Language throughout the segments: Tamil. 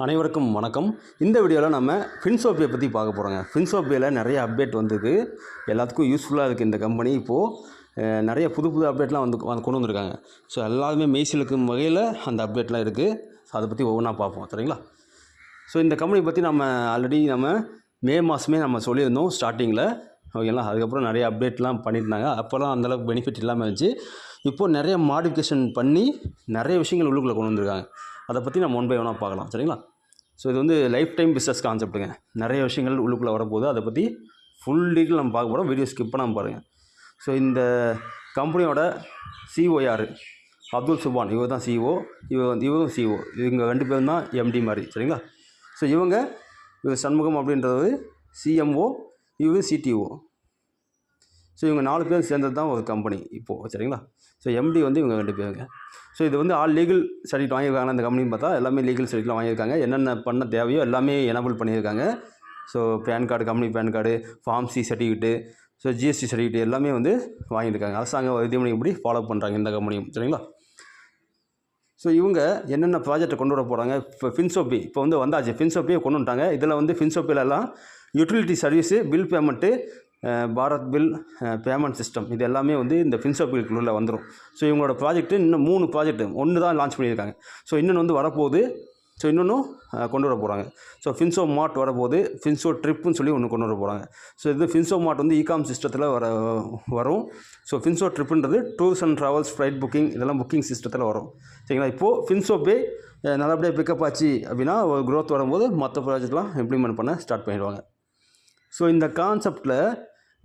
அனைவருக்கும் வணக்கம். இந்த வீடியோவில் நம்ம ஃபின்சோப்பியை பற்றி பார்க்க போகிறோங்க ஃபின்சோப்பியில் நிறைய அப்டேட் வந்திருக்கு எல்லாத்துக்கும் யூஸ்ஃபுல்லாக இருக்குது இந்த கம்பெனி இப்போது நிறைய புது புது அப்டேட்லாம் வந்து வந்து கொண்டு வந்திருக்காங்க. ஸோ எல்லாருமே மெய்சிலுக்கும் வகையில் அந்த அப்டேட்லாம் இருக்குது ஸோ அதை பற்றி ஒவ்வொன்றா பார்ப்போம். சரிங்களா? ஸோ இந்த கம்பெனி பற்றி நம்ம ஆல்ரெடி நம்ம மே மாதமே நம்ம சொல்லியிருந்தோம் ஸ்டார்டிங்கில் ஓகேங்களா? அதுக்கப்புறம் நிறைய அப்டேட்லாம் பண்ணியிருந்தாங்க. அப்போல்லாம் அந்தளவுக்கு பெனிஃபிட் இல்லாமல் இருந்துச்சு. இப்போது நிறைய மாடிஃபிகேஷன் பண்ணி நிறைய விஷயங்கள் உள்ளுக்குள்ளே கொண்டு வந்திருக்காங்க. அதை பற்றி நம்ம ஒன் பை ஒன்னாக பார்க்கலாம். சரிங்களா? ஸோ இது வந்து லைஃப் டைம் பிஸ்னஸ் கான்செப்ட்டுங்க நிறைய விஷயங்கள் உள்ளுக்குள்ளே வரப்போகுது. அதை பற்றி ஃபுல் டீட்டெயில் நம்ம பார்க்க போகிறோம் வீடியோ ஸ்கிப் பண்ணாமல் பாருங்கள் ஸோ இந்த கம்பெனியோட சிஓஆர் அப்துல் சுபான் இவர் தான் சிஓ இவர் வந்து இவரும் சிஓ இவங்க ரெண்டு பேரும் தான் எம்டி மாதிரி. சரிங்களா? ஸோ இவங்க இவர் சண்முகம் அப்படின்றது சிஎம்ஓ இவர் சிடிஓ ஸோ இவங்க நாலு பேர் சேர்ந்தது தான் ஒரு கம்பெனி இப்போது சரிங்களா? ஸோ எம்டி வந்து இவங்க ரெண்டு பேருங்க. ஸோ இது வந்து ஆல் லீகல் சர்டிஃபிகேட் வாங்கியிருக்காங்க அந்த கம்பெனின்னு பார்த்தா எல்லாமே லீகல் சர்டிஃபிகேட் வாங்கியிருக்காங்க. என்னென்ன பண்ண தேவையோ எல்லாமே எனபிள் பண்ணியிருக்காங்க. So PAN card company PAN card form C certificate so GST certificate எல்லாமே வந்து வாங்கியிருக்காங்க. அரசாங்க விதிமுறைப்படி ஃபாலோ பண்ணுறாங்க இந்த கம்பெனியும் சரிங்களா? ஸோ இவங்க என்னென்ன ப்ராஜெக்ட்டை கொண்டு வர போகிறாங்க இப்போ ஃபின்சோப்பி இப்போ வந்து வந்தாச்சு. ஃபின்சோப்பியை கொண்டு வந்துட்டாங்க. இதில் வந்து ஃபின்சோப்பிலலாம் utility service bill payment Bharat bill payment system. இது எல்லாமே வந்து இந்த ஃபின்சோப்பிலுக்குள்ளே வந்துடும் ஸோ இவங்களோட ப்ராஜெக்ட்டு இன்னும் மூணு ப்ராஜெக்ட் ஒன்று தான் லான்ச் பண்ணியிருக்காங்க. ஸோ இன்னொன்று வந்து வரப்போகுது. ஸோ இன்னொன்றும் கொண்டு வர போகிறாங்க ஸோ ஃபின்சோ மார்ட் வரப்போது ஃபின்சோ ட்ரிப்புன்னு சொல்லி ஒன்று கொண்டு வர போகிறாங்க ஸோ இது ஃபின்சோ மார்ட் வந்து இகாம் சிஸ்டத்தில் வர வரும். ஸோ ஃபின்சோ ட்ரிப்புன்றது tours and travels flight booking இதெல்லாம் புக்கிங் சிஸ்டத்தில் வரும். சரிங்களா? இப்போது ஃபின்சோ பே நல்லபடியாக பிக்கப் ஆச்சு அப்படின்னா ஒரு க்ரோத் வரும்போது மற்ற ப்ராஜெக்ட்லாம் இம்ப்ளிமெண்ட் பண்ண ஸ்டார்ட் பண்ணிடுவாங்க. ஸோ இந்த கான்செப்ட்டில்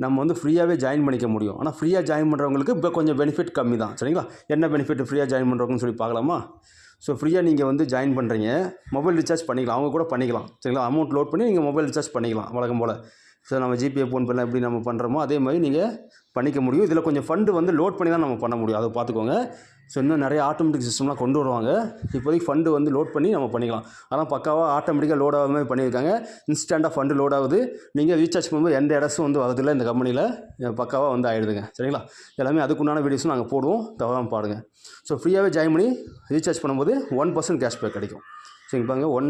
நம்ம வந்து ஃப்ரீயாகவே ஜாயின் பண்ணிக்க முடியும். ஆனால் ஃப்ரீயாக ஜாயின் பண்ணுறவங்களுக்கு இப்போ கொஞ்சம் பெனிஃபிட் கம்மி தான் சரிங்களா? என்ன பெனிஃபிட் ஃப்ரீயாக ஜாயின் பண்ணுறவங்கன்னு சொல்லி பார்க்கலாமா? ஸோ ஃப்ரீயாக நீங்கள் வந்து ஜாயின் பண்ணுறீங்க மொபைல் ரீசார்ஜ் பண்ணிக்கலாம். அவங்க கூட பண்ணிக்கலாம். சரிங்களா? அமௌண்ட் லோட் பண்ணி நீங்கள் மொபைல் ரீசார்ஜ் பண்ணிக்கலாம். வழக்கம் போல். ஸோ நம்ம ஜிபே ஃபோன்பேலாம் எப்படி நம்ம பண்ணுறோமோ அதே மாதிரி நீங்கள் பண்ணிக்க முடியும். இதில் கொஞ்சம் ஃபண்டு வந்து லோட் பண்ணி தான் நம்ம பண்ண முடியும். அதை பார்த்துக்கோங்க. ஸோ இன்னும் நிறைய ஆட்டோமேட்டிக் சிஸ்டம்லாம் கொண்டு வருவாங்க. இப்போதைக்கு ஃபண்டு வந்து லோட் பண்ணி நம்ம பண்ணிக்கலாம். ஆனால் பக்காவாக ஆட்டோமேட்டிக்காக லோட் ஆகாமல் பண்ணியிருக்காங்க. இன்ஸ்டண்ட்டாக ஃபண்டு லோட் ஆகுது. நீங்கள் ரீசார்ஜ் பண்ணும்போது எந்த இடஸும் வந்து வரதில்லை இந்த கம்பெனியில் பக்காவாக வந்து ஆகிடுதுங்க சரிங்களா? எல்லாமே அதுக்குண்டான வீடியோஸும் நாங்கள் போடுவோம். தவறாமல் பாருங்கள் ஸோ ஃப்ரீயாகவே ஜாயின் பண்ணி ரீசார்ஜ் பண்ணும்போது ஒன் பர்சன்ட் கேஷ்பேக் கிடைக்கும். சரிங்க பாருங்கள் ஒன்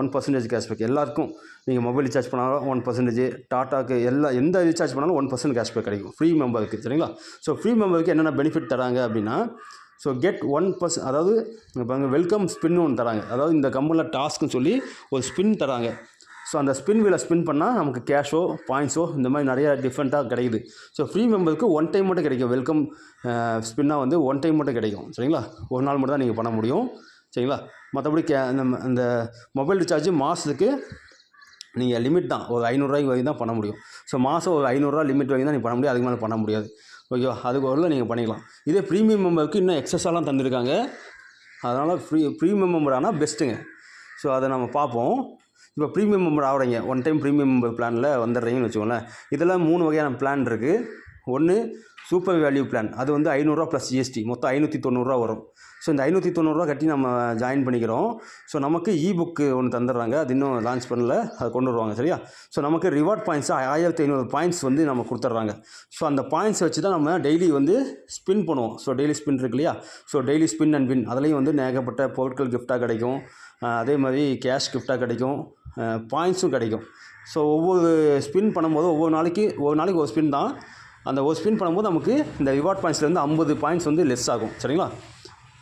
ஒன் பர்சன்டேஜ் கேஷ்பேக் எல்லாருக்கும் நீங்கள் மொபைல் ரீசார்ஜ் பண்ணாலும் ஒன் பர்சன்டேஜ் டாட்டாக்கு எல்லா எந்த ரீசார்ஜ் பண்ணாலும் ஒன் பர்சன்ட் கேஷ்பேக் கிடைக்கும். ஃப்ரீ மெம்பருக்கு சரிங்களா? ஸோ ஃப்ரீ மெம்பருக்கு என்னென்ன பெனிஃபிட் தராங்க அப்படின்னா ஸோ கெட் ஒன் பர்சன் அதாவது பாருங்கள் வெல்கம் ஸ்பின்னு ஒன்று தராங்க. அதாவது இந்த கம்பெனியில் டாஸ்க்குன்னு சொல்லி ஒரு ஸ்பின் தராங்க. ஸோ அந்த ஸ்பின் வீலை ஸ்பின் பண்ணால் நமக்கு கேஷோ பாயிண்ட்ஸோ இந்த மாதிரி நிறைய டிஃப்ரெண்ட்டாக கிடைக்குது. ஸோ ஃப்ரீ மெம்பருக்கு ஒன் டைம் மட்டும் கிடைக்கும். வெல்கம் ஸ்பின்னாக வந்து ஒன் டைம் மட்டும் கிடைக்கும். சரிங்களா? ஒரு நாள் மட்டும் தான் நீங்கள் பண்ண முடியும். சரிங்களா? மற்றபடி கே அந்த அந்த மொபைல் ரீசார்ஜ் மாதத்துக்கு நீங்கள் லிமிட் தான் ஒரு ஐநூறுரூவாய்க்கு வரைக்கும் தான் பண்ண முடியும். ஸோ மாதம் ஒரு ஐநூறுரூவா லிமிட் வரைக்கும் தான் நீங்கள் பண்ண முடியும். அதுக்கு மேலே பண்ண முடியாது. ஓகேவா அதுக்கு வரல நீங்கள் பண்ணிக்கலாம். இதே ப்ரீமியம் மெம்பருக்கு இன்னும் எக்ஸஸாலாம் தந்திருக்காங்க. அதனால் ஃப்ரீ ப்ரீமியம் மெம்பர் ஆனால் பெஸ்ட்டுங்க ஸோ அதை நம்ம பார்ப்போம். இப்போ ப்ரீமியம் மெம்பர் ஆகிறீங்க ஒன் டைம் ப்ரீமியம் மெம்பர் பிளானில் வந்துடுறீங்கன்னு வச்சுக்கோங்களேன். இதெல்லாம் மூணு வகையான பிளான் இருக்குது ஒன்று சூப்பர் வேல்யூ பிளான் அது வந்து ஐநூறுரூவா ப்ளஸ் ஜிஎஸ்டி மொத்தம் ஐநூற்றி தொண்ணூறுரூவா வரும். ஸோ இந்த ஐநூற்றி தொண்ணூறுரூவா கட்டி நம்ம ஜாயின் பண்ணிக்கிறோம். ஸோ நமக்கு இ புக்கு ஒன்று தந்துடுறாங்க. அது இன்னும் லான்ச் பண்ணல. அதை கொண்டு வருவாங்க. சரியா? ஸோ நமக்கு ரிவார்ட் பாயிண்ட்ஸ் ஆயிரத்தி ஐநூறு பாயிண்ட்ஸ் வந்து நம்ம கொடுத்துட்றாங்க. ஸோ அந்த பாயிண்ட்ஸ் வச்சு தான் நம்ம டெய்லி வந்து ஸ்பின் பண்ணுவோம். ஸோ டெய்லி ஸ்பின் இருக்கு இல்லையா? So daily spin and win அதுலேயும் வந்து ஏகப்பட்ட பொருட்கள் கிஃப்டாக கிடைக்கும். அதே மாதிரி கேஷ் கிஃப்டாக கிடைக்கும். பாயிண்ட்ஸும் கிடைக்கும். ஸோ ஒவ்வொரு ஸ்பின் பண்ணும்போது ஒவ்வொரு நாளைக்கு ஒவ்வொரு நாளைக்கு ஒரு ஸ்பின் தான். அந்த ஒரு ஸ்பின் பண்ணும்போது நமக்கு இந்த ரிவார்ட் பாயிண்ட்ஸ்லேருந்து ஐம்பது பாயிண்ட்ஸ் வந்து லெஸ் ஆகும். சரிங்களா?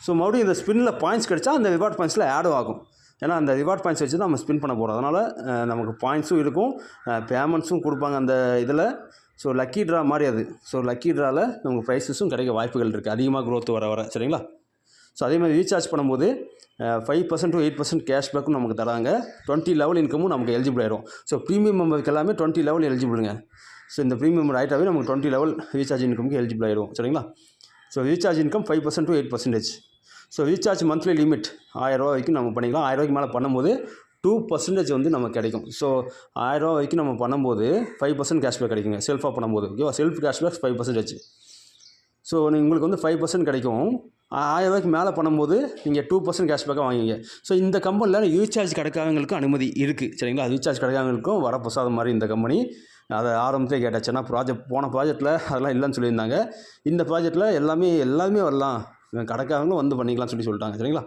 ஸோ மறுபடியும் இந்த ஸ்பின்னில் பாயிண்ட்ஸ் கிடச்சா அந்த ரிவார்ட் பாயிண்ட்ஸில் ஆட் ஆகும். ஏன்னா அந்த ரிவார்ட் பாயிண்ட்ஸ் வச்சு தான் நம்ம ஸ்பின் பண்ண போகிறோம் அதனால் நமக்கு பாயிண்ட்ஸும் இருக்கும். பேமெண்ட்ஸும் கொடுப்பாங்க அந்த இதில். ஸோ லக்கி ட்ரா மாதிரி அது. ஸோ லக்கி ட்ராவில் நமக்கு ப்ரைஸஸும் கிடைக்க வாய்ப்புகள் இருக்குது அதிகமாக க்ரோத் வர வர. சரிங்களா? ஸோ அதே மாதிரி ரீசார்ஜ் பண்ணும்போது five percent to eight percent கேஷ்பேக்கும் நமக்கு தராங்க. டுவெண்ட்டி லெவல் இன்கமும் நமக்கு எலிஜிபிள் ஆயிரும். ஸோ ப்ரீமியம் மெம்பருக்கு எல்லாமே டுவெண்ட்டி லெவல் எலிஜிபிளுங்க ஸோ இந்த ப்ரீமியம் ரைட்டாகவே நமக்கு டுவெண்ட்டி லெவல் ரீசார்ஜ் இன்கமுக்கு எலிஜிபிள் ஆயிடும் சரிங்களா? So recharge income five percent to eight percentage so recharge monthly limit ஆயிரரூவா வரைக்கும் நம்ம பண்ணிக்கலாம். ஆயிரரூவாய்க்கு மேலே பண்ணும்போது டூ பர்சன்டேஜ் வந்து நமக்கு கிடைக்கும். ஸோ ஆயிரரூவா வரைக்கும் நம்ம பண்ணும்போது ஃபைவ் பர்சன்ட் கேஷ்பேக் கிடைக்குங்க. செல்ஃபாக பண்ணும்போது. ஓகேவா self cashback five percentage so உங்களுக்கு வந்து ஃபைவ் பர்சன்ட் கிடைக்கும். ஆயிரம் மேலே பண்ணும்போது நீங்கள் டூ பர்சன்ட் கேஷ்பேக்காக வாங்குவீங்க. ஸோ இந்த கம்பெனியில் ரீசார்ஜ் கிடைக்காதவங்களுக்கு அனுமதி இருக்குது சரிங்களா? ரீசார்ஜ் கிடைக்காதவங்களுக்கும் வர பிரசாதம் மாதிரி இந்த கம்பெனி. அதை ஆரம்பத்திலே கேட்டாச்சுன்னா ப்ராஜெக்ட் போன ப்ராஜெக்ட்டில் அதெல்லாம் இல்லைன்னு சொல்லியிருந்தாங்க. இந்த ப்ராஜெக்ட்டில் எல்லாமே எல்லாமே வரலாம். கடைக்காரங்களும் வந்து பண்ணிக்கலாம்னு சொல்லி சொல்லிட்டாங்க சரிங்களா?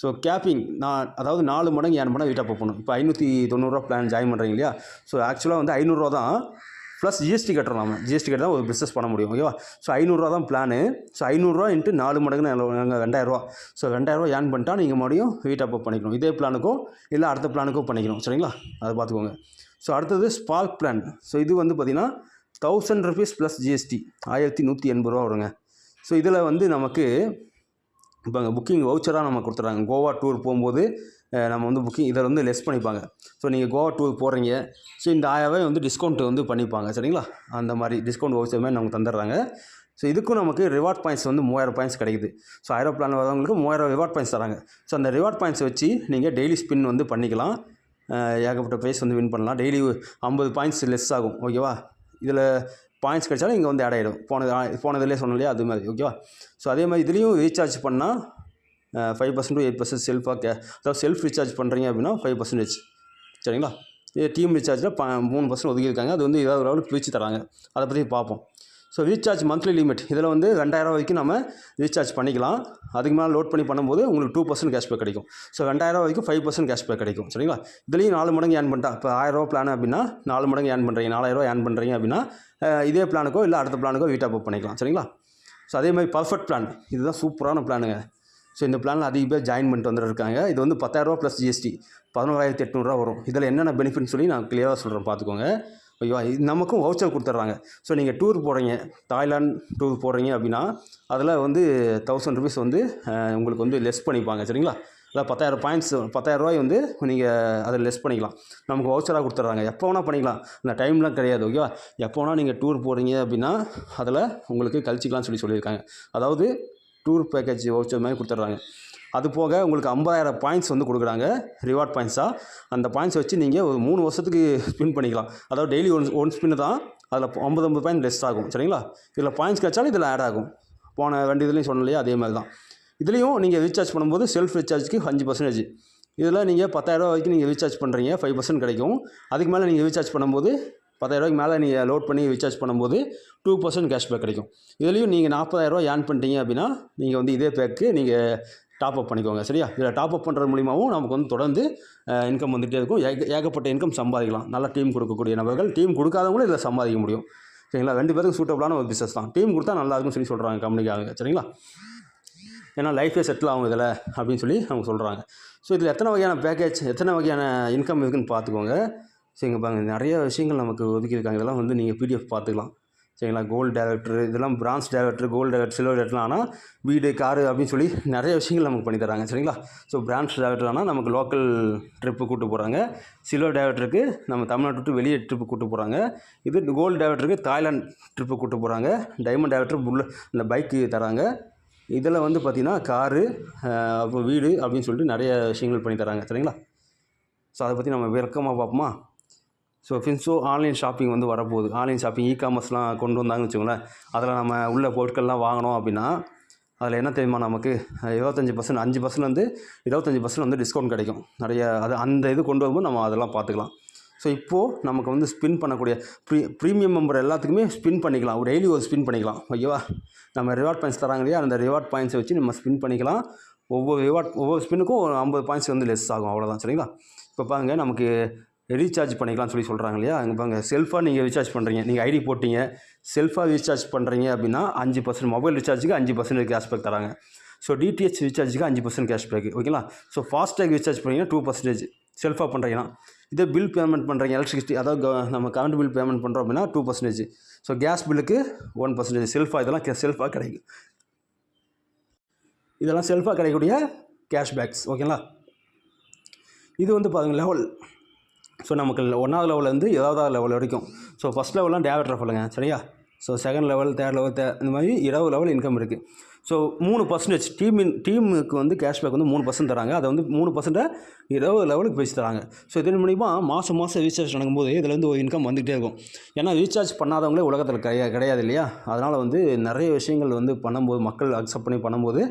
ஸோ கேப்பிங் நான் அதாவது நாலு மடங்கு ஏன் பண்ணால் வீட்டாக போகணும் இப்போ ஐநூற்றி தொண்ணூறுரூவா பிளான் ஜாயின் பண்ணுறீங்க இல்லையா? ஸோ ஆக்சுவலாக வந்து ஐநூறுரூவா தான் ப்ளஸ் ஜிஎஸ்டி கட்டுறோம் நம்ம ஜிஎஸ்டி கட்ட ஒரு பிஸ்னஸ் பண்ண முடியும் ஓகேவா ஸோ ஐநூறுரூவா தான் பிளானு ஸோ ஐநூறுரூவா இன்ட்டு நாலு மடங்குன்னு நாங்கள் ரெண்டாயிரரூவா ஸோ ரெண்டாயிரரூவா ஏன் பண்ணிட்டா நீங்கள் மறுபடியும் வீட் அப் பண்ணிக்கணும். இதே பிளானுக்கோ இல்லை அடுத்த பிளானுக்கோ பண்ணிக்கணும் சரிங்களா? அதை பார்த்துக்கோங்க. ஸோ அடுத்தது ஸ்பார்க் பிளான் ஸோ இது வந்து பார்த்திங்கன்னா தௌசண்ட் ருபீஸ் ப்ளஸ் ஜிஎஸ்டி ஆயிரத்தி நூற்றி எண்பது ரூபா வருங்க. ஸோ இதில் வந்து நமக்கு இப்போ அங்கே புக்கிங் வவுச்சராக நம்ம கொடுத்துட்றாங்க. கோவா டூர் போகும்போது நம்ம வந்து புக்கிங் இதில் வந்து லெஸ் பண்ணிப்பாங்க. ஸோ நீங்கள் கோவா டூர் போகிறீங்க ஸோ இந்த ஆயாவே வந்து டிஸ்கவுண்ட் வந்து பண்ணிப்பாங்க. சரிங்களா? அந்த மாதிரி டிஸ்கவுண்ட் வவுச்சர் மாதிரி நமக்கு தந்துடுறாங்க. ஸோ இதுக்கும் நமக்கு ரிவார்ட் பாயிண்ட்ஸ் வந்து மூவாயிரம் பாயிண்ட்ஸ் கிடைக்குது. ஸோ ஆயிரம் வரவங்களுக்கு மூவாயிரம் ரிவார்ட் பாயிண்ட்ஸ் தராங்க. ஸோ அந்த ரிவார்ட் பாயிண்ட்ஸ் வச்சு நீங்கள் டெய்லி ஸ்பின் வந்து பண்ணிக்கலாம். ஏகப்பட்ட ப்ரைஸ் வந்து வின் பண்ணலாம். டெய்லி ஐம்பது பாயிண்ட்ஸ் லெஸ் ஆகும். ஓகேவா இதில் பாயிண்ட்ஸ் கிடைச்சாலும் இங்கே வந்து ஆட் ஆகிடும் போனது போனதுலேயே சொன்னலையே அது மாதிரி. ஓகேவா ஸோ அதே மாதிரி இதுலேயும் ரீசார்ஜ் பண்ணால் five percent to eight percent செல்ஃபாக கே அதாவது செல்ஃப் ரீசார்ஜ் பண்ணுறீங்க அப்படின்னா ஃபைவ் பர்சன்டேஜ் சரிங்களா? இது டீம் ரீசார்ஜில் ப மூணு பர்சன்ட் ஒதுக்கியிருக்காங்க. அது வந்து ஏதாவது ஒரு பிரித்து தராங்க அதை பற்றி பார்ப்போம். ஸோ ரீசார்ஜ் மந்த்லி லிமிட் இதில் வந்து ரெண்டாயிரம் வரைக்கும் நம்ம ரீசார்ஜ் பண்ணிக்கலாம். அதுக்கு மேலே லோட் பண்ணி பண்ணும்போது உங்களுக்கு டூ பர்சன்ட் கேஷ்பேக் கிடைக்கும். ஸோ ரெண்டாயிரம் வரைக்கும் ஃபைவ் பர்சன்ட் கேஷ்பேக் கிடைக்கும். சரிங்களா? இதுலேயும் நாலு மடங்கு ஏன் பண்ணிட்டா. இப்போ ஆயிரரூவா பிளான் அப்படின்னா நாலு மடங்கு ஏன் பண்ணுறீங்க நாலாயிரரூவா ஏன் பண்ணுறீங்க அப்படின்னா இதே பிளானுக்கோ இல்லை அடுத்த பிளானுக்கோ வீட்டாக புக் பண்ணிக்கலாம். சரிங்களா? ஸோ அதே மாதிரி பர்ஃபெக்ட் பிளான் இதுதான் சூப்பரான பிளானுங்க ஸோ இந்த பிளானில் அதிக பேர் ஜாயின் பண்ணிட்டு வந்துருக்காங்க இது வந்து பத்தாயிரரூவா ப்ளஸ் ஜிஎஸ்டி பதினோராயிரத்தி எட்நூறுரூவா வரும். இதில் என்னென்ன பெனிஃபிட்னு சொல்லி நான் கிளியராக சொல்கிறேன் பார்த்துக்கோங்க. ஐயோ நமக்கும் வவுச்சர் கொடுத்துட்றாங்க ஸோ நீங்கள் டூர் போகிறீங்க தாய்லாந்து டூர் போகிறீங்க அப்படின்னா அதில் வந்து தௌசண்ட் ருபீஸ் வந்து உங்களுக்கு வந்து லெஸ் பண்ணிப்பாங்க. சரிங்களா? அதாவது பத்தாயிரம் பாயிண்ட்ஸ் பத்தாயிரரூபாய் வந்து நீங்கள் அதை லெஸ் பண்ணிக்கலாம். நமக்கு வவுச்சராக கொடுத்துட்றாங்க எப்போ வேணால் பண்ணிக்கலாம். இந்த டைம்லாம் கிடையாது ஓகேவா? எப்போ வேணால் நீங்கள் டூர் போகிறீங்க அப்படின்னா அதில் உங்களுக்கு கழிச்சிக்கலாம்னு சொல்லி சொல்லியிருக்காங்க. அதாவது டூர் பேக்கேஜ் வவுச்சர் மாதிரி கொடுத்துட்றாங்க அது போக உங்களுக்கு ஐம்பதாயிரம் பாயிண்ட்ஸ் வந்து கொடுக்குறாங்க ரிவார்ட் பாயிண்ட்ஸாக அந்த பாயிண்ட்ஸ் வச்சு நீங்கள் ஒரு மூணு வருஷத்துக்கு ஸ்பின் பண்ணிக்கலாம். அதாவது டெய்லி ஒன் ஒன் ஸ்பின்னு தான் அதில் ஐம்பது ஐம்பது பாயிண்ட் லெஸ் ஆகும் சரிங்களா? இதில் பாயிண்ட்ஸ் கிடைச்சாலும் இதில் ஆட் ஆகும். போன ரெண்டு இதுலேயும் சொன்னலையே அதே மாதிரி தான் இதுலேயும் நீங்கள் ரீசார்ஜ் பண்ணும்போது செல்ஃப் ரீசார்ஜ்க்கு அஞ்சு பர்சன்டேஜ் இதில் நீங்கள் பத்தாயிரரூவா வரைக்கும் நீங்கள் ரீசார்ஜ் பண்ணுறீங்க ஃபைவ் பர்சன்ட் கிடைக்கும். அதுக்கு மேலே நீங்கள் ரீசார்ஜ் பண்ணும்போது பத்தாயிரரூவாய்க்கு மேலே நீங்கள் லோட் பண்ணி ரீசார்ஜ் பண்ணும்போது டூ பர்சன்ட் கேஷ்பேக் கிடைக்கும். இதுலேயும் நீங்கள் நாற்பதாயிரரூவா ஏர்ன் பண்ணிட்டீங்க அப்படின்னா நீங்கள் வந்து இதே பேக்கு நீங்கள் டாப் அப் பண்ணிக்கோங்க சரியா? இதில் டாப் அப் பண்ணுறது மூலியமாகவும் நமக்கு வந்து தொடர்ந்து இன்கம் வந்துகிட்டே இருக்கும். ஏக ஏகப்பட்ட இன்கம் சம்பாதிக்கலாம். நல்லா டீம் கொடுக்கக்கூடிய நபர்கள் டீம் கொடுக்காதவங்களும் இதில் சம்பாதிக்க முடியும். சரிங்களா? ரெண்டு பேருக்கும் சூட்டபிளான ஒரு பிஸ்னஸ் தான். டீம் கொடுத்தா நல்லா இருக்கும்னு சொல்லி சொல்கிறாங்க கம்பெனிக்காக சரிங்களா? ஏன்னா லைஃபே செட்டில் ஆகும் இதில் அப்படின்னு சொல்லி அவங்க சொல்கிறாங்க ஸோ இதில் எத்தனை வகையான பேக்கேஜ் எத்தனை வகையான இன்கம் இருக்குன்னு பார்த்துக்கோங்க. சரிங்க பாருங்க நிறைய விஷயங்கள் நமக்கு ஒதுக்கியிருக்காங்க. இதெல்லாம் வந்து நீங்கள் பிடிஎஃப் பார்த்துக்கலாம். சரிங்களா? கோல்டு டேரக்டர் இதெல்லாம் bronze director gold director silver டேரக்டர்லாம் ஆனால் வீடு காரு அப்படின்னு சொல்லி நிறைய விஷயங்கள் நமக்கு பண்ணி தராங்க சரிங்களா? ஸோ பிரான்ஸ் டேரக்டர் ஆனால் நமக்கு லோக்கல் ட்ரிப்பு கூப்பிட்டு போகிறாங்க சில்வர் டேரக்டருக்கு நம்ம தமிழ்நாட்டு விட்டு வெளியே ட்ரிப்பு கூட்டு போகிறாங்க இது கோல்டு டேரக்டருக்கு தாய்லாந்து ட்ரிப்பு கூப்பிட்டு போகிறாங்க டைமண்ட் டேரக்டர் புல்ல இந்த பைக்கு தராங்க. இதில் வந்து பார்த்திங்கன்னா காரு அப்புறம் வீடு அப்படின்னு சொல்லிட்டு நிறைய விஷயங்கள் பண்ணி தராங்க சரிங்களா? ஸோ அதை பற்றி நம்ம விளக்கமாக பார்ப்போமா? ஸோ ஃபின்ஸோ ஆன்லைன் ஷாப்பிங் வந்து வரப்போகுது ஆன்லைன் ஷாப்பிங் இ காமர்ஸ்லாம் கொண்டு வந்தாங்கன்னு வச்சுக்கோங்களேன் அதில் நம்ம உள்ள பொருட்கள்லாம் வாங்கினோம் அப்படின்னா அதில் என்ன தெரியுமா நமக்கு? இருபத்தஞ்சி பர்சன்ட் அஞ்சு பர்சன்ட் வந்து இருபத்தஞ்சி பர்சன்ட் வந்து டிஸ்கவுண்ட் கிடைக்கும். நிறைய அது அந்த இது கொண்டு வரும்போது நம்ம அதெல்லாம் பார்த்துக்கலாம். ஸோ இப்போது நமக்கு வந்து ஸ்பின் பண்ணக்கூடிய ப்ரீ ப்ரீமியம் மெம்பர் எல்லாத்துக்குமே ஸ்பின் பண்ணிக்கலாம். டெய்லி ஒரு ஸ்பின் பண்ணிக்கலாம். ஓகேவா நம்ம ரிவார்ட் பாயிண்ட்ஸ் தராங்க இல்லையா? அந்த ரிவார்ட் பாயிண்ட்ஸை வச்சு நம்ம ஸ்பின் பண்ணிக்கலாம். ஒவ்வொரு ரிவார்ட் ஒவ்வொரு ஸ்பின்னுக்கும் ஒரு ஐம்பது பாயிண்ட்ஸ் வந்து லெஸ் ஆகும். அவ்வளோதான் சரிங்களா? இப்போ பாருங்க நமக்கு ரீசார்ஜ் பண்ணிக்கலாம்னு சொல்லி சொல்கிறாங்க இல்லையா? அங்கே பாருங்க செல்ஃபாக நீங்கள் ரீசார்ஜ் பண்ணுறீங்க நீங்கள் ஐடி போட்டிங்க செல்ஃபாக ரீசார்ஜ் பண்ணுறீங்க அப்படின்னா அஞ்சு பர்சன்ட் மொபைல் ரீசார்ஜுக்கு அஞ்சு பர்சன்ட் கேஷ்பேக் தராங்க. ஸோ டிடிஹெச் ரீசார்ஜுக்கு அஞ்சு பர்சன்ட் கேஷ்பேக் ஓகேங்களா ஸோ ஃபாஸ்டேக் ரீசார்ஜ் பண்ணிங்கன்னா டூ பர்சன்டேஜ் செல்ஃபாக பண்ணுறீங்கன்னா இதே பில் பேமெண்ட் பண்ணுறீங்க எலக்ட்ரிசிட்டி அதாவது நம்ம கரண்ட் பில் பேமெண்ட் பண்ணுறோம் அப்படின்னா டூ பர்சன்டேஜ் ஸோ கேஸ் பில்லுக்கு ஒன் பர்சன்டேஜ் செல்ஃபாக இதெல்லாம் செல்ஃபாக கிடைக்கும். இதெல்லாம் செல்ஃபாக கிடைக்கக்கூடிய கேஷ்பேக்ஸ் ஓகேங்களா இது வந்து பாருங்கள் லெவல் ஸோ நமக்கு ஒன்றாவது லெவல்லேருந்து இருபதாவது லெவல் வரைக்கும். ஸோ ஃபஸ்ட் லெவல்லாம் டேவட் ரஃபலுங்க சரியா? So second level third level தே இந்த மாதிரி இருபது லெவல் இன்கம் இருக்குது ஸோ மூணு பர்சன்டேஜ் டீமின் டீமுக்கு வந்து கேஷ்பேக் வந்து மூணு பர்சன்ட் தராங்க. அதை வந்து மூணு பர்சன்ட்டை இருபது லெவலுக்கு பேசி தராங்க. ஸோ இதன் மூலிமா மாதம் மாதம் ரீசார்ஜ் நடக்கும்போது இதில் வந்து ஒரு இன்கம் வந்துகிட்டே இருக்கும். ஏன்னா ரீசார்ஜ் பண்ணாதவங்களே உலகத்தில் கிடையாது கிடையாது இல்லையா? அதனால் வந்து நிறைய விஷயங்கள் வந்து பண்ணும்போது மக்கள் அக்செப்ட் பண்ணி பண்ணும்போது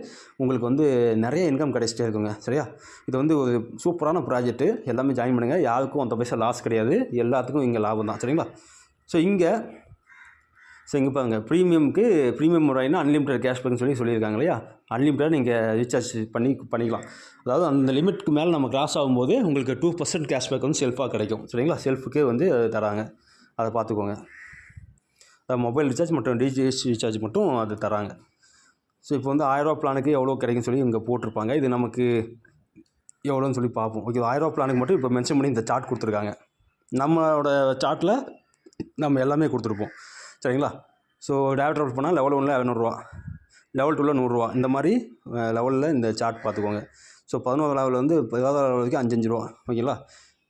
உங்களுக்கு வந்து நிறைய இன்கம் கிடைச்சிட்டே இருக்குங்க. சரியா? இது வந்து ஒரு சூப்பரான ப்ராஜெக்ட்டு எல்லாமே ஜாயின் பண்ணுங்கள் யாருக்கும் அந்த பைசா லாஸ் கிடையாது. எல்லாத்துக்கும் இங்கே லாபம் தான். சரிங்களா? ஸோ இங்கே ஸோ இங்கே பாருங்க ப்ரீமியம்க்கு ப்ரீமியம் முறைனா அன்லிமிட்டட் கேஷ்பேக்னு சொல்லி சொல்லியிருக்காங்க இல்லையா? அன்லிமிட்டட் நீங்கள் ரீசார்ஜ் பண்ணி பண்ணிக்கலாம். அதாவது அந்த லிமிட்க்கு மேலே நம்ம கிராஸ் ஆகும்போது உங்களுக்கு டூ பர்சன்ட் கேஷ்பேக் வந்து செல்ஃபாக கிடைக்கும். சரிங்களா? செல்ஃபுக்கே வந்து தராங்க. அதை பார்த்துக்கோங்க. அதாவது மொபைல் ரீசார்ஜ் மற்றும் டிஜிஎஸ் ரீசார்ஜ் மட்டும் அது தராங்க. ஸோ இப்போ வந்து ஆயிரரூவா பிளானுக்கு எவ்வளோ கிடைக்குன்னு சொல்லி இங்கே போட்டிருப்பாங்க. இது நமக்கு எவ்வளோன்னு சொல்லி பார்ப்போம். ஓகே ஆயிரரூவா பிளானுக்கு மட்டும் இப்போ மென்ஷன் பண்ணி இந்த சார்ட் கொடுத்துருக்காங்க. நம்மளோட சார்ட்டில் நம்ம எல்லாமே கொடுத்துருப்போம். சரிங்களா? ஸோ டேரக்ட் ட்ராவல் பண்ணால் லெவல் ஒன்றில் இரநூறுவா. லெவல் டூவில் நூறுரூவா. இந்த மாதிரி லெவலில் இந்த சார்ட் பார்த்துக்கோங்க. ஸோ பதினோரு லெவலில் வந்து பதினோரு லெவல் வரைக்கும் அஞ்சு அஞ்சு ரூபா. ஓகேங்களா?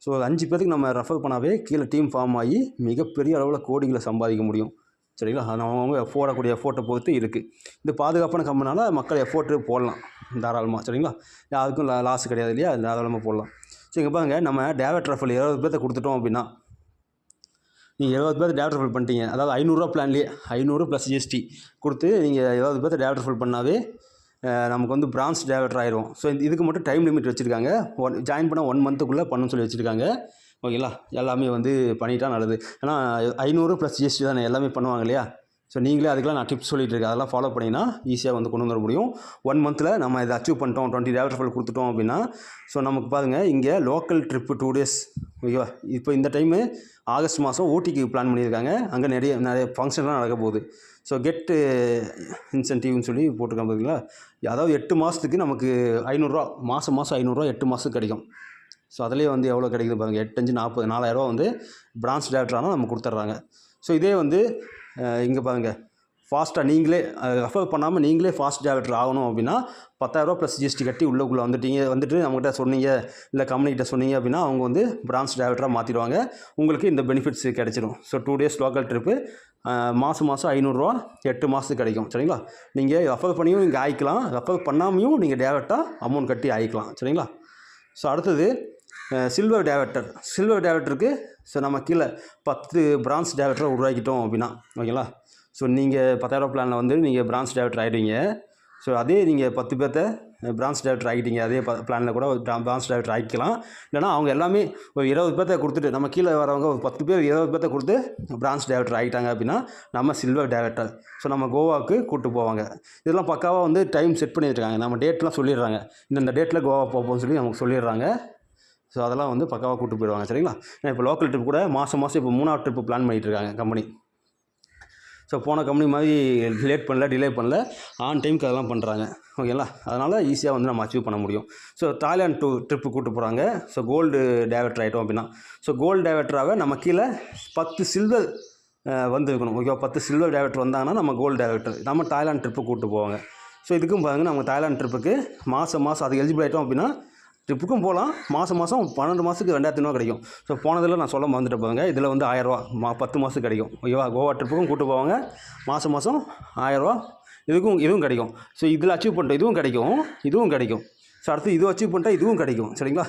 ஸோ அஞ்சு பேருக்கு நம்ம ரெஃபர் பண்ணாவே கீழே டீம் ஃபார்ம் ஆகி மிகப்பெரிய அளவில் கோடிகளை சம்பாதிக்க முடியும். சரிங்களா? அது அவங்கவுங்க போடக்கூடிய எஃபோர்ட்டை பொறுத்து இருக்குது இது பாதுகாப்பான கம்பெனால மக்கள் எஃபோர்ட்டு போடலாம் தாராளமாக சரிங்களா? யாருக்கும் லாஸ் கிடையாது இல்லையா? தாராளமாக போடலாம். ஸோ இங்கே பாருங்க. நம்ம டேவட் ரஃபல் இருபது பேர்த்த கொடுத்துட்டோம் அப்படின்னா நீங்கள் இருபது பேர் டேரக்டர் ஃபில் பண்ணிட்டீங்க. அதாவது ஐநூறுரூவா பிளான்லேயே ஐநூறு ப்ளஸ் ஜிஎஸ்டி கொடுத்து நீங்கள் இருபது பேர்த்த டேரக்டர் ஃபில் பண்ணாவே நமக்கு வந்து பிரான்ச் டேரக்டர் ஆயிரும் ஸோ இதுக்கு மட்டும் டைம் லிமிட் வச்சுருக்காங்க. ஒன் ஜாயின் பண்ணால் ஒன் மந்த்துக்குள்ளே பண்ணணும்னு சொல்லி வச்சுருக்காங்க. ஓகேங்களா எல்லாமே வந்து பண்ணிட்டா நல்லது. ஏன்னா ஐநூறு ப்ளஸ் ஜிஎஸ்டி தானே எல்லாமே பண்ணுவாங்க இல்லையா? ஸோ நீங்களே அதுக்கெலாம் நான் டிப்ஸ் சொல்லிட்டு இருக்கேன். அதெல்லாம் ஃபாலோ பண்ணிங்கன்னா ஈஸியாக வந்து கொண்டு வர முடியும். ஒன் மந்தில் நம்ம இதை அச்சீவ் பண்ணிட்டோம் டுவெண்ட்டி டேரக்டர் ஃபைல் கொடுத்துட்டோம் அப்படின்னா ஸோ நமக்கு பாருங்கள் இங்கே லோக்கல் ட்ரிப்பு டூ டேஸ் ஓகேவா? இப்போ இந்த டைமு ஆகஸ்ட் மாதம் ஊட்டிக்கு பிளான் பண்ணியிருக்காங்க. அங்கே நிறைய நிறைய ஃபங்க்ஷன்லாம் நடக்க போகுது. ஸோ கெட்டு இன்சென்டிவ்னு சொல்லி போட்டிருக்காங்க பார்த்தீங்களா அதாவது எட்டு மாதத்துக்கு நமக்கு ஐநூறுரூவா மாதம் மாதம் ஐநூறுரூவா எட்டு மாதத்துக்கு கிடைக்கும். ஸோ அதிலே வந்து எவ்வளோ கிடைக்குது பாருங்கள் எட்டஞ்சு நாற்பது நாலாயிரரூவா வந்து பிரான்ச் டேரக்டரானால் நம்ம கொடுத்துட்றாங்க ஸோ இதே வந்து இங்கே பாருங்கள் ஃபாஸ்ட்டாக நீங்களே ரெஃபர் பண்ணாமல் நீங்களே ஃபாஸ்ட் டேரக்டர் ஆகணும் அப்படின்னா பத்தாயிரரூவா ப்ளஸ் ஜிஎஸ்டி கட்டி உள்ளக்குள்ளே வந்துட்டீங்க வந்துட்டு நம்மகிட்ட சொன்னீங்க இல்லை கம்பெனிகிட்ட சொன்னீங்க அப்படின்னா அவங்க வந்து பிரான்ச் டேரக்டராக மாற்றிடுவாங்க உங்களுக்கு இந்த பெனிஃபிட்ஸ் கிடைச்சிடும் so two days local trip மாதம் மாதம் ஐநூறுரூவா எட்டு மாதத்துக்கு கிடைக்கும். சரிங்களா? நீங்கள் ரெஃபர் பண்ணியும் இங்கே ஆயிக்கலாம். ரெஃபர் பண்ணாமையும் நீங்கள் டேரெக்டாக அமௌண்ட் கட்டி ஆயிக்கலாம். சரிங்களா? ஸோ அடுத்தது சில்வர் டேரக்டர் சில்வர் டேரக்டருக்கு ஸோ நம்ம கீழே பத்து பிரான்ஸ் டேரக்டரை உருவாக்கிட்டோம் அப்படின்னா ஓகேங்களா? ஸோ நீங்கள் பத்தாயிரம் பிளானில் வந்து நீங்கள் பிரான்ச் டேரக்டர் ஆகிடுவீங்க ஸோ அதே நீங்கள் பத்து பேர்த்த பிரான்ச் டேரக்டர் ஆகிட்டீங்க. அதே ப பிளானில் கூட பிரான்ச் டேரக்டர் ஆகிக்கலாம். இல்லைனா அவங்க எல்லாமே ஒரு இருபது பேர்த்த கொடுத்துட்டு நம்ம கீழே வரவங்க ஒரு பத்து பேர் இருபது பேர்த்த கொடுத்து பிரான்ச் டேரக்டர் ஆகிட்டாங்க அப்படின்னா நம்ம சில்வர் டேரக்டர் ஸோ நம்ம கோவாவுக்கு கூப்பிட்டு போவாங்க. இதெல்லாம் பக்காவாக வந்து டைம் செட் பண்ணியிருக்காங்க நம்ம டேட்லாம் சொல்லிடுறாங்க. இந்த டேட்டில் கோவா போப்போம்னு சொல்லி நமக்கு சொல்லிடுறாங்க. ஸோ அதெல்லாம் வந்து பக்காவாக கூப்பிட்டு போயிடுவாங்க. சரிங்களா? ஏன்னா இப்போ லோக்கல் ட்ரிப் கூட மாதம் மாதம் இப்போ மூணாவது ட்ரிப்பு பிளான் பண்ணிகிட்டு இருக்காங்க கம்பெனி ஸோ போன கம்பெனி மாதிரி லேட் பண்ணல டிலே பண்ணல. ஆன் டைமுக்கு அதெல்லாம் பண்ணுறாங்க ஓகேங்களா அதனால் ஈஸியாக வந்து நம்ம அச்சீவ் பண்ண முடியும். ஸோ தாய்லாந்து டூ ட்ரிப்பு கூப்பிட்டு போகிறாங்க ஸோ கோல்டு டேவக்டர் ஆகிட்டோம் அப்படின்னா. ஸோ கோல்டு டேவக்டராக நம்ம கீழே பத்து சில்வர் வந்துருக்கணும் ஓகேவா பத்து சில்வர் டேவக்டர் வந்தாங்கன்னா நம்ம கோல்டு டேரக்டர் நம்ம தாய்லாந்து ட்ரிப்பு கூட்டு போவாங்க. ஸோ இதுக்கும் பாருங்கள் நம்ம தாய்லாந்து ட்ரிப்புக்கு மாதம் மாதம் அதுக்கு எலிஜிபிள் ஆகிட்டோம் அப்படின்னா ட்ரிப்புக்கும் போகலாம் மாதம் மாதம் பன்னெண்டு மாதத்துக்கு ரெண்டாயிரத்தி ஐநூறுவா கிடைக்கும். ஸோ போனதில் நான் சொல்ல மறந்துட்டு போதுங்க இதில் வந்து ஆயிரரூவா மா பத்து மாதத்துக்கு கிடைக்கும். ஓகேவா? கோவா ட்ரிப்புக்கும் கூட்டு போவாங்க. மாதம் மாதம் ஆயிரரூவா. இதுக்கும் இதுவும் கிடைக்கும். ஸோ இதில் அச்சீவ் பண்ணிட்டோம் இதுவும் கிடைக்கும். இதுவும் கிடைக்கும். ஸோ அடுத்து இது அச்சீவ் பண்ணிட்டா இதுவும் கிடைக்கும். சரிங்களா?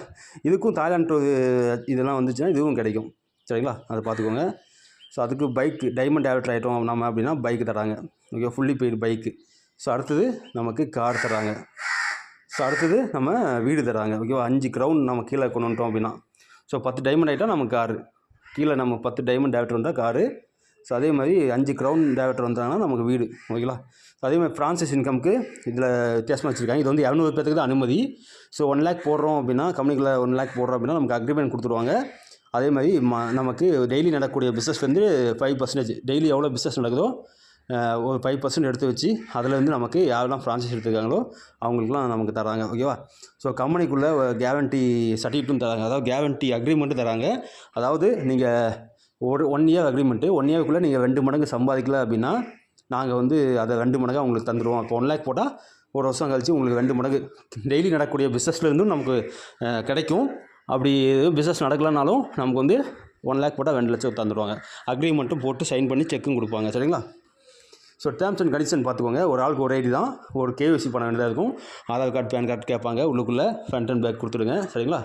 இதுக்கும் தாய்லாண்டு இதெல்லாம் வந்துச்சுன்னா இதுவும் கிடைக்கும். சரிங்களா? அதை பார்த்துக்கோங்க. ஸோ அதுக்கு பைக்கு டைமண்ட் டேரக்டர் ஆகிட்டோம் நம்ம அப்படின்னா பைக்கு தராங்க okay fully paid bike so அடுத்தது நமக்கு கார் தராங்க ஸோ அடுத்தது நம்ம வீடு தராங்க ஓகேவா? அஞ்சு க்ரௌண்ட் நம்ம கீழே கொண்டு வந்துட்டோம் அப்படின்னா. ஸோ பத்து டைமண்ட் ஆகிட்டால் நம்ம காரு கீழே நம்ம பத்து டைமண்ட் டேரக்டர் வந்தால் காரு ஸோ அதே மாதிரி அஞ்சு க்ரௌண்ட் டேரக்டர் வந்தாங்கன்னா நமக்கு வீடு. ஓகேங்களா? ஸோ அதே மாதிரி ஃப்ரான்சைஸ் இன்கம்க்கு இதில் வித்தியாசமாக வச்சுருக்காங்க. இது வந்து இரநூறு பேத்துக்கு தான் அனுமதி. ஸோ ஒன் லேக் போடுறோம் அப்படின்னா கம்பெனிக்குள்ள ஒன் லேக் போடுறோம் அப்படின்னா நமக்கு அக்ரிமெண்ட் கொடுத்துருவாங்க. அதே மாதிரி ம நமக்கு டெய்லி நடக்கக்கூடிய பிஸ்னஸ் வந்து ஃபைவ் பர்சன்டேஜ் டெய்லி எவ்வளோ பிஸ்னஸ் நடக்குதோ ஒரு ஃபைவ் பர்சன்ட் எடுத்து வச்சு அதில் வந்து நமக்கு யாரெல்லாம் ஃப்ரான்ச்சைஸ் எடுத்துருக்காங்களோ அவங்களுக்குலாம் நமக்கு தராங்க ஓகேவா ஸோ கம்பெனிக்குள்ளே கேரண்டி சர்டிஃபிகேட்டும் தராங்க. அதாவது கேரண்டி அக்ரிமெண்ட்டும் தராங்க. அதாவது நீங்கள் ஒரு ஒன் இயர் அக்ரிமெண்ட்டு ஒன் இயர்க்குள்ளே நீங்கள் ரெண்டு மடங்கு சம்பாதிக்கல அப்படின்னா நாங்கள் வந்து அதை ரெண்டு மடங்காக உங்களுக்கு தந்துடுவோம் இப்போ ஒன் லேக் போட்டால் ஒரு வருஷம் கழிச்சு உங்களுக்கு ரெண்டு மடங்கு. டெய்லி நடக்கக்கூடிய பிஸ்னஸ்லேருந்தும் நமக்கு கிடைக்கும். அப்படி எதுவும் பிஸ்னஸ் நடக்கலனாலும் நமக்கு வந்து ஒன் லேக் போட்டால் ரெண்டு லட்சம் தந்துடுவாங்க அக்ரிமெண்ட்டும் போட்டு சைன் பண்ணி செக்கும் கொடுப்பாங்க. சரிங்களா? ஸோ டேர்ம்ஸ் அண்ட் கண்டிஷன் பார்த்துக்கோங்க. ஒரு ஆளுக்கு ஒரு ஐடி தான். ஒரு கேவிசி பண்ண வேண்டியதாக இருக்கும். ஆதார் கார்டு பேன் கார்டு கேட்பாங்க. உள்ளுக்குள்ளே ஃப்ரண்ட் அண்ட் பேக் கொடுத்துடுங்க. சரிங்களா?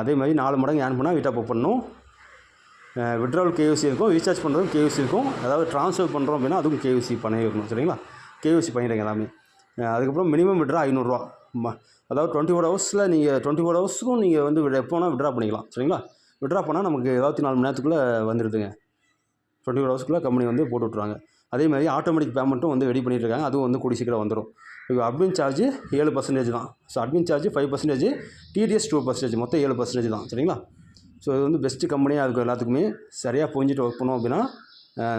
அதே மாதிரி நாலு மடங்கு ஏர்ன் பண்ணால் வீட்டாக அப் பண்ணணும். விட்ராவல் கேவிசி இருக்கும். ரீசார்ஜ் பண்ணுறதும் கேவிசி இருக்கும். அதாவது ட்ரான்ஸ்ஃபர் பண்ணுறோம் அப்படின்னா அதுவும் கேவிசி பண்ணியிருக்கணும் சரிங்களா? கேவிசி பண்ணிடுங்க எல்லாமே. அதுக்கப்புறம் மினிமம் விட்ரா ஐநூறுரூவா. அதாவது டுவெண்ட்டி ஃபோர் ஹவர்ஸில் நீங்கள் டுவெண்ட்டி ஃபோர் ஹவர்ஸுக்கும் நீங்கள் வந்து எப்போ வேணால் விட்ரா பண்ணிக்கலாம். சரிங்களா? விட்ரா பண்ணால் நமக்கு இருபத்தி நாலு மணி நேரத்துக்குள்ளே வந்துடுதுங்க டுவெண்ட்டி ஃபோர் ஹவர்ஸ்க்குள்ளே கம்பெனி வந்து போட்டு விட்ருவாங்க அதே மாதிரி ஆட்டோமேட்டிக் பேமெண்ட்டும் வந்து ரெடி பண்ணிட்டுருக்காங்க. அதுவும் வந்து கூடி சீக்கிரம் வந்துடும் இப்போ அட்மின் சார்ஜ் ஏழு பர்சன்டேஜ் தான். So admin charge five percentage TDS two percentage மொத்தம் ஏழு பர்சன்டேஜ் தான். சரிங்களா? ஸோ இது வந்து பெஸ்ட்டு கம்பெனியாக இருக்கும் எல்லாத்துக்குமே. சரியாக புரிஞ்சுட்டு ஒர்க் பண்ணோம் அப்படின்னா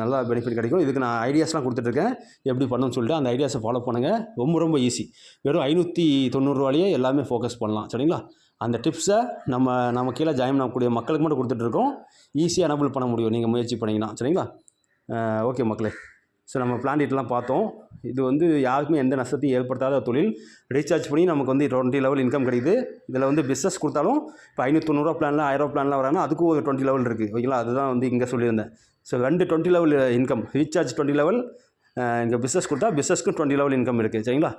நல்லா பெனிஃபிட் கிடைக்கும். இதுக்கு நான் ஐடியாஸ்லாம் கொடுத்துட்ருக்கேன் எப்படி பண்ணணும்னு சொல்லிட்டு அந்த ஐடியாஸை ஃபாலோ பண்ணுங்கள் ரொம்ப ரொம்ப ஈஸி வெறும் ஐநூற்றி தொண்ணூறுரூவாலேயே எல்லாமே ஃபோக்கஸ் பண்ணலாம். சரிங்களா? அந்த டிப்ஸை நம்ம நம்ம கீழே ஜாயின் பண்ணக்கூடிய மக்களுக்கு மட்டும் கொடுத்துட்ருக்கோம் ஈஸியாக அனபிள் பண்ண முடியும். நீங்கள் முயற்சி பண்ணிங்கன்னா. சரிங்களா? ஓகே மக்களே. ஸோ நம்ம பிளான் பார்த்தோம். இது வந்து யாருக்குமே எந்த நஷ்டத்தையும் ஏற்படுத்தாத தொழில். ரீசார்ஜ் பண்ணி நமக்கு வந்து டுவெண்ட்டி லெவல் இன்கம் கிடைக்குது. இதில் வந்து பிஸ்னஸ் கொடுத்தாலும் இப்போ ஐநூற்றி தொண்ணூறுவா பிளானில் ஆயிரம் பிளான்லாம் வராங்க அதுக்கும் ஒரு டுவெண்ட்டி லெவல் இருக்குது ஓகேங்களா அதுதான் வந்து இங்கே சொல்லியிருந்தேன். ஸோ ரெண்டு twenty level income recharge twenty level இங்கே பிஸ்னஸ் கொடுத்தா பிஸ்னஸ்க்கும் டுவெண்ட்டி லெவல் இன்கம் இருக்குது சரிங்களா?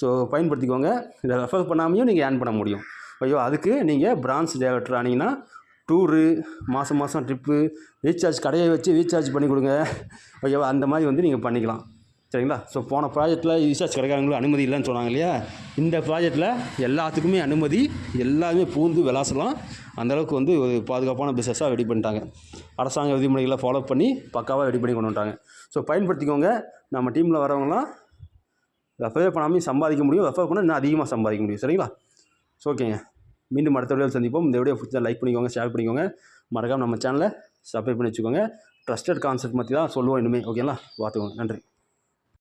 ஸோ பயன்படுத்திக்கோங்க. இதை ரெஃபர் பண்ணாமையும் நீங்கள் ஏர்ன் பண்ண முடியும். ஐயோ அதுக்கு நீங்கள் பிரான்ச் டேரக்டர் ஆனீங்கன்னா டூரு மாதம் மாதம் ட்ரிப்பு ரீசார்ஜ் கடையை வச்சு ரீசார்ஜ் பண்ணி கொடுங்க. ஓகேவா? அந்த மாதிரி வந்து நீங்கள் பண்ணிக்கலாம். சரிங்களா? ஸோ போன ப்ராஜெக்ட்டில் ரீசார்ஜ் கடைக்காரங்களும் அனுமதி இல்லைன்னு சொன்னாங்க இல்லையா? இந்த ப்ராஜெக்ட்டில் எல்லாத்துக்குமே அனுமதி எல்லாருமே பூந்து விளாசலாம். அந்தளவுக்கு வந்து ஒரு பாதுகாப்பான பிஸ்னஸாக ரெடி பண்ணிட்டாங்க. அரசாங்க விதிமுறைகளை ஃபாலோ பண்ணி பக்காவாக ரெடி பண்ணி கொண்டு வந்துட்டாங்க. ஸோ பயன்படுத்திக்கோங்க. நம்ம டீமில் வரவங்களாம் ரெஃபர் பண்ணாமையும் சம்பாதிக்க முடியும். ரெஃபர் பண்ணால் இன்னும் அதிகமாக சம்பாதிக்க முடியும். சரிங்களா? ஸோ ஓகேங்க மீண்டும் அடுத்த வீடியோவில் சந்திப்போம். இந்த வீடியோ பிடிச்சா லைக் பண்ணிக்கோங்க ஷேர் பண்ணிக்கோங்க. மறக்காமல் நம்ம சேனலை சப்ஸ்கிரைப் பண்ணி வச்சுக்கோங்க. ட்ரஸ்டட் கான்செப்ட் பற்றி தான் சொல்லுவோம் இனிமேல் ஓகேங்களா பார்த்துக்கோங்க. நன்றி.